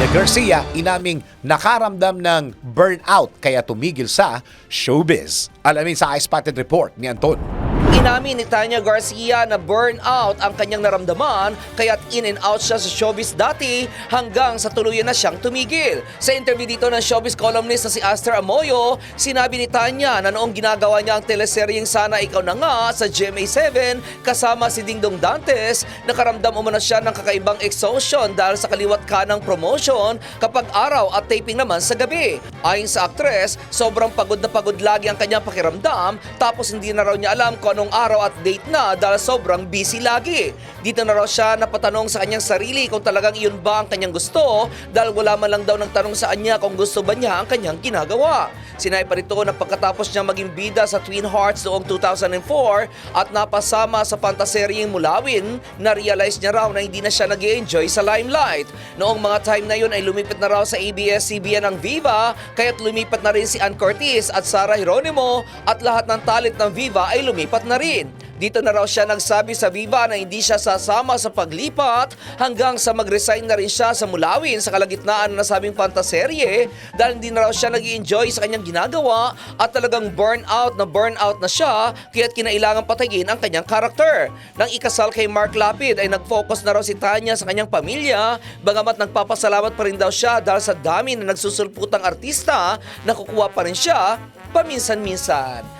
Tanya Garcia inaming nakaramdam ng burnout kaya tumigil sa showbiz. Alamin sa iSpotted Report ni Anton. Inamin ni Tanya Garcia na burnout ang kanyang naramdaman kaya't in and out siya sa showbiz dati hanggang sa tuluyan na siyang tumigil. Sa interview dito ng showbiz columnist na si Aster Amoyo, sinabi ni Tanya na noong ginagawa niya ang teleseryeng Sana Ikaw Na Nga sa GMA7 kasama si Dingdong Dantes, nakaramdam umano siya ng kakaibang exhaustion dahil sa kaliwat kanang promotion kapag araw at taping naman sa gabi. Ayon sa aktres, sobrang pagod na pagod lagi ang kanyang pakiramdam tapos hindi na raw niya alam kung anong araw at date na dahil sobrang busy lagi. Dito na raw siya napatanong sa kanyang sarili kung talagang iyon ba ang kanyang gusto dahil wala man lang daw nagtanong sa kanya kung gusto ba niya ang kanyang ginagawa. Sinay pa rito na pagkatapos niya maging bida sa Twin Hearts noong 2004 at napasama sa fantaseryeng Mulawin, na-realize niya raw na hindi na siya nag enjoy sa limelight. Noong mga time na yun ay lumipat na raw sa ABS-CBN ang Viva, kaya't lumipat na rin si Ann Curtis at Sarah Geronimo at lahat ng talent ng Viva ay lumipat na rin. Dito na raw siya nagsabi sa Viva na hindi siya sasama sa paglipat hanggang sa mag-resign na rin siya sa Mulawin sa kalagitnaan ng nasabing fantaserye dahil hindi na raw siya nag enjoy sa kanyang ginagawa at talagang burnout na burnout na siya kaya't kinailangan patayin ang kanyang karakter. Nang ikasal kay Mark Lapid ay nag-focus na raw si Tanya sa kanyang pamilya bagamat nagpapasalamat pa rin daw siya dahil sa dami na nagsusulputang artista na kukuha pa rin siya paminsan-minsan.